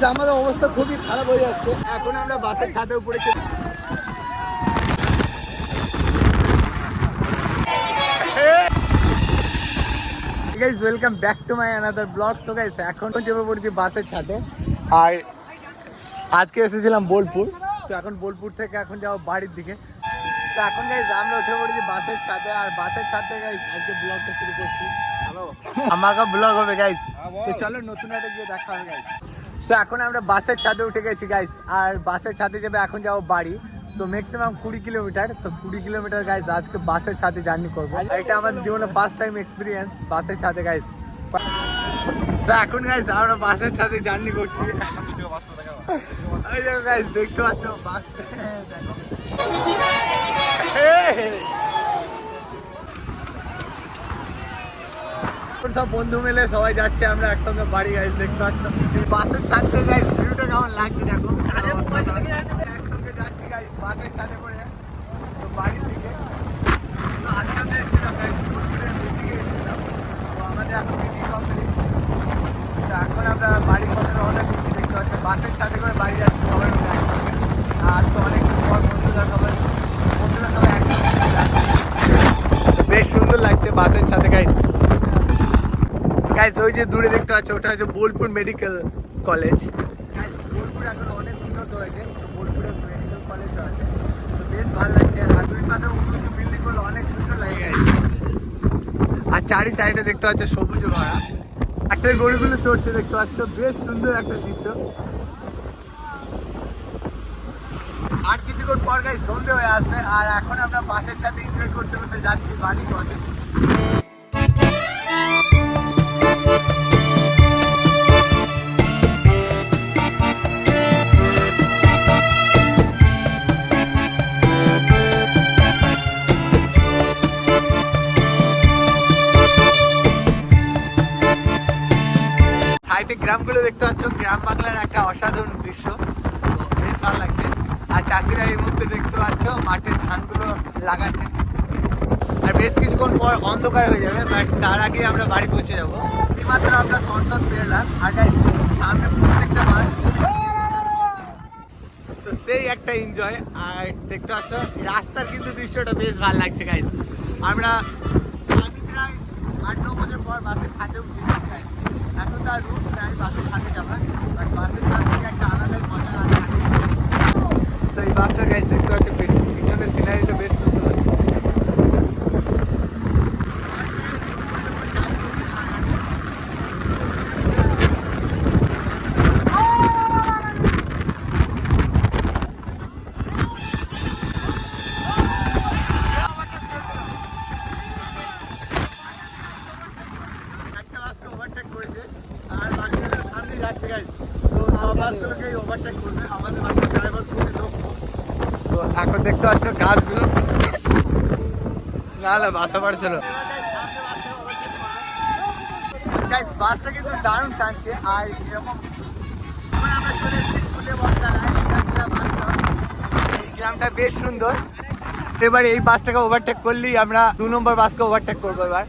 Guys আমাদের অবস্থা খুবই খারাপ হয়ে যাচ্ছে। এখন আমরা বাসের ছাদে উপরে guys welcome back to my another vlog so guys এখন চেপে পড়েছি বাসের ছাদে। আর আজকে এসেছিলাম বোলপুর। তো এখন বোলপুর থেকে এখন যাব বাড়ির দিকে। তো এখন গাইজ আমরা উঠে পড়েছি বাসের ছাদে। আর বাসের ছাদে গাইজ আজকে ব্লগটা শুরু করছি। আমাকে ব্লগ হবে গাইজ তো চলো নতুন একটা গিয়ে দেখা হবে গাইজ সো এখন আমরা বাসের ছাদে উঠে গেছি গাইস আর বাসের ছাদে যাবে, এখন যাব বাড়ি। তো ম্যাক্সিমাম কুড়ি কিলোমিটার তো কুড়ি কিলোমিটার গাইস আজকে বাসের ছাদে জার্নি করব। এটা আমার জীবনে ফার্স্ট টাইম এক্সপিরিয়েন্স বাসের ছাদে গাইস এখন গাইজ আমরা বাসের ছাদে জার্নি করছি। দেখতে পাচ্ছ বাস সব বন্ধু মিলে সবাই যাচ্ছে আমরা একসঙ্গে বাড়ি গাইজ দেখতে পাচ্ছ। বাসের ছাদে গাইজ ভিউটা কেমন লাগছে দেখো? একসঙ্গে যাচ্ছি গাইজ বাসের ছাদে করে তো আজকে এসেছিলাম এসেছিলাম। তো আমাদের এখন। তো এখন আমরা বাড়ির পথে রওনা দিচ্ছি দেখতে পাচ্ছি বাসের ছাদে করে বাড়ি যাচ্ছি সবাই মিলে একসঙ্গে। আর তো অনেকদিন পর বন্ধুরা সবাই বন্ধুরা সবাই একসঙ্গে বেশ সুন্দর লাগছে বাসের ছাদে গাইস গাইস ওই যে দূরে দেখতে পাচ্ছ ওটা হচ্ছে Bolpur medical college. Guys Bolpur এখন অনেক উন্নত হয়েছে তো বোলপুরে মেডিকেল কলেজও আছে। তো বেশ ভালো লাগছে আর দুই পাশে উঁচু উঁচু বিল্ডিংগুলো অনেক সুন্দর লাগে গাইস আর চারি সাইডে দেখতে পাচ্ছ সবুজ ভরা। একটা গরুগুলো চড়ছে দেখতে পাচ্ছ বেশ সুন্দর একটা দৃশ্য। আর কিছুক্ষণ পর গাই সন্ধে হয়ে আসবে আর এখন আমরা বাসের সাথে এনজয় করতে করতে যাচ্ছি বাড়ি পথে। গ্রামগুলো দেখতে পাচ্ছ, গ্রাম বাংলার একটা অসাধারণ দৃশ্য। বেশ ভালো লাগছে। আর চাষিরা এই মুহূর্তে দেখতে পাচ্ছ, মাঠে ধানগুলো লাগাচ্ছে। আর বেশ কিছুক্ষণ পর অন্ধকার হয়ে যাবে বাট তার আগে আমরা বাড়ি পৌঁছে যাব। মাত্র আমরা সংসদ পেরলাম আর সামনে প্রত্যেকটা মাস। তো সেই একটা এনজয় আর দেখতে পাচ্ছ, রাস্তার কিন্তু দৃশ্যটা বেশ ভালো লাগছে গাইস আমরা প্রায় আট ন বছর পর বাসের ছাদে উঠে এখন তার রুট নাই বাসের ছাদে যাবার বাট ছাদ থেকে একটা আলাদাই মজা আছে। এই বাসটা গাইস দেখতে বেশ তো এখন দেখতে পাচ্ছ গাছগুলো। না না, বাসা পারছিল বাসটা কিন্তু দারুণ টানছে, আর। এই গ্রামটা বেশ সুন্দর। এবার এই বাসটাকে ওভারটেক করলেই আমরা দু নম্বর বাসকে ওভারটেক করব এবার।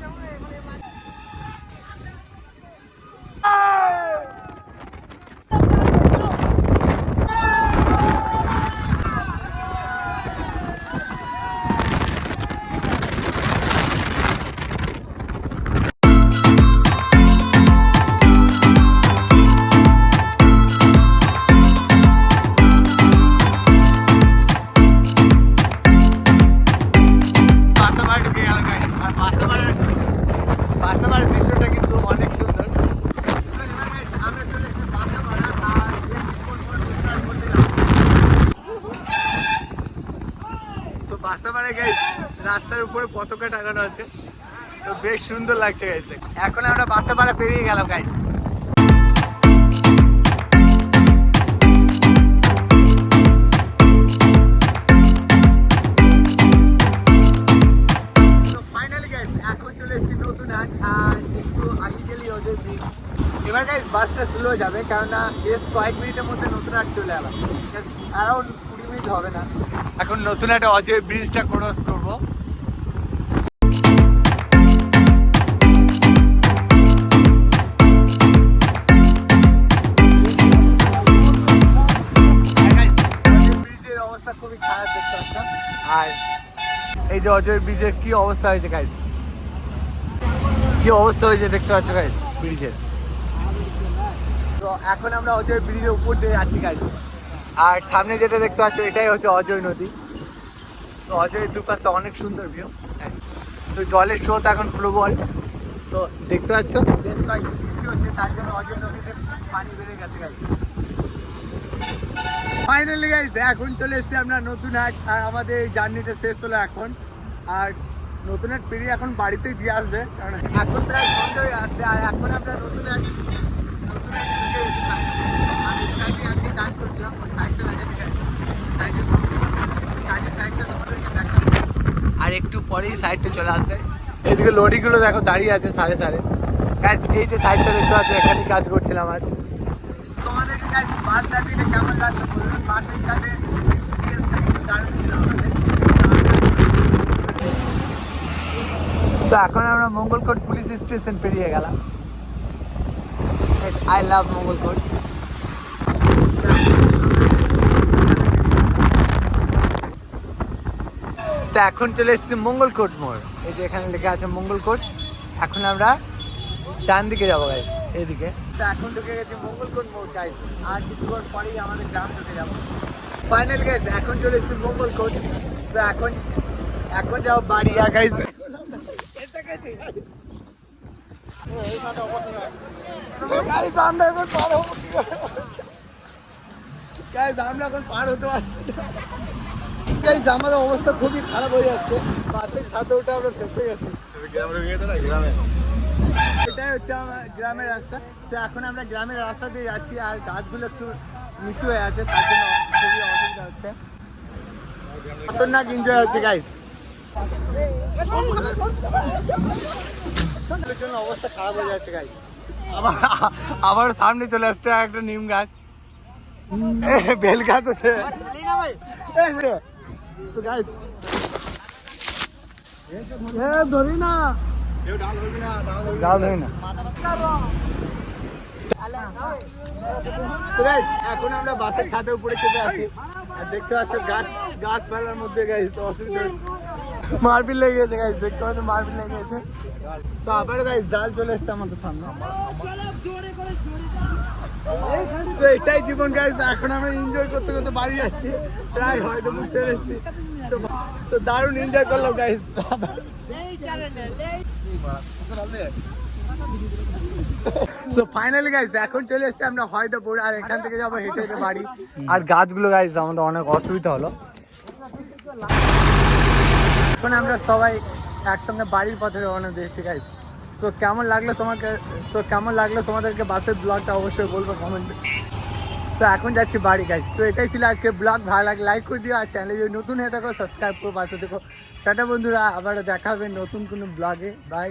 বাসামারা রাস্তার উপরে পতাকা টাঙানো আছে। তো বেশ সুন্দর লাগছে গাইস এখন আমরা বাসামারা পেরিয়ে গেলাম ওদের এবার গাইস বাসটা স্লো যাবে, কেননা বেশ কয়েক মিনিটের মধ্যে নতুন হাট চলে এলাম। অ্যারাউন্ড ব্রিজ হবে না। এখন নতুন একটা অজয় ব্রিজটা ক্রস করব। খুবই খারাপ দেখতে পাচ্ছিলাম আর এই যে অজয় ব্রিজের কি অবস্থা হয়েছে গাইস কি অবস্থা হয়েছে দেখতে পাচ্ছ গাইস ব্রিজের তো এখন আমরা অজয় ব্রিজের উপর দিয়ে যাচ্ছি গাইস আর সামনে যেটা দেখতে পাচ্ছ, এটাই হচ্ছে অজয় নদী। তো অজয়ের দুপাশে অনেক সুন্দর ভিউ তো জলের স্রোত এখন প্রবল। তো দেখতে পাচ্ছ, বেশ কয়েকদিন বৃষ্টি হচ্ছে, তার জন্য অজয় নদীতে পানি বেড়ে গেছে ফাইনালি গাইস এখন চলে এসেছি আমরা নতুন হাট আর আমাদের এই জার্নিটা শেষ হলো এখন। আর নতুন হাট পেরিয়ে এখন বাড়িতেই দিয়ে আসবে, কারণ এখন প্রায় সন্ধ্যা হয়ে আসছে, আর এখন আমরা নতুন হাট নতুন হাট ঢুকে গেছি। আমি সাইডে আজকে কাজ করছিলাম ওই সাইডটা। সাইডে কাজের সাইডটা তোমাদেরকে দেখাচ্ছি আর একটু পরেই সাইডটা চলে আসবে। এদিকে লরিগুলো দেখো দাঁড়িয়ে আছে সাড়ে সাড়ে এই যে সাইডটা দেখতে পাচ্ছ এখানেই কাজ করছিলাম আজ। তোমাদেরকে গাইস বাস জার্নিটা কেমন লাগল বলুন? বাসের সাথে এক্সপিরিয়েন্সটা কিন্তু দারুণ ছিল আমাদের। তো এখন আমরা মঙ্গলকোট পুলিশ স্টেশন পেরিয়ে গেলাম। I love Mangalkot. তো এখন চলে এসেছি মঙ্গলকোট মোড়। এই যে এখানে লেখা আছে মঙ্গলকোট। এখন আমরা ডান দিকে যাব গাইস এইদিকে। তো এখন ঢুকে গেছে মঙ্গলকোট মোড় গাইস আর কিছুক্ষণ পরেই আমাদের গ্রাম ঢুকে যাব। ফাইনাল গাইস এখন চলে এসেছি মঙ্গলকোট। তো এখন এখন যাব বাড়ি আর গাইস আমরা এখন পার আমরা এখন পার হতে পারছি না। গাইস আমাদের অবস্থা খুবই খারাপ হয়ে যাচ্ছে। বাসের ছাদে ওটা আমরা ফেসে গেছি। এটাই হচ্ছে আমার গ্রামের রাস্তা। তো এখন আমরা গ্রামের রাস্তা দিয়ে যাচ্ছি আর গাছগুলো একটু নিচু হয়ে আছে তার জন্য খুবই অসুবিধা হচ্ছে। খতরনাক এনজয় হচ্ছে গাইস জন্য অবস্থা খারাপ হয়ে যাচ্ছে গাইস আবার আবার সামনে চলে আসছে একটা নিম গাছ। বেল গাছ আছে। তো গাইস এ ধরি না। ডাল ধরি না। তো guys, এখন আমরা বাসের ছাদের উপরে চলে আসি। আর দেখতে পাচ্ছ গাছ গাছপালার মধ্যে গাইস তো অসুবিধা হচ্ছে। মারপিট লেগে গেছে গাইস দেখতে পাচ্ছ মারপিট লেগে গেছে। তো আবার গাইস ডাল চলে এসছে আমাদের সামনে। তো এটাই জীবন গাইস এখন আমরা এনজয় করতে করতে বাড়ি যাচ্ছি। প্রায় হয়তো চলে এসছি তো দারুণ এনজয় করলাম গাইস সো ফাইনালি গাইস এখন চলে এসেছি আমরা হয়দপুর, আর এখান থেকে যাব হেঁটে হেঁটে বাড়ি। আর গাছগুলো গাইস আমাদের অনেক অসুবিধা হলো। এখন আমরা সবাই একসঙ্গে বাড়ির পথে রওনা দিয়েছি গাইজ সো কেমন লাগল তোমাকে সো কেমন লাগল তোমাদেরকে বাসের ব্লগটা অবশ্যই বলব কমেন্টে সো এখন যাচ্ছি বাড়ি গাইজ তো এটাই ছিল আজকে ব্লগ ভালো লাগে লাইক করে দিও আর চ্যানেলে যদি নতুন হয়ে থাকো সাবস্ক্রাইব করো পাশে দেখো টাটা, বন্ধুরা। আবার দেখাবে নতুন কোনো ব্লগে বাই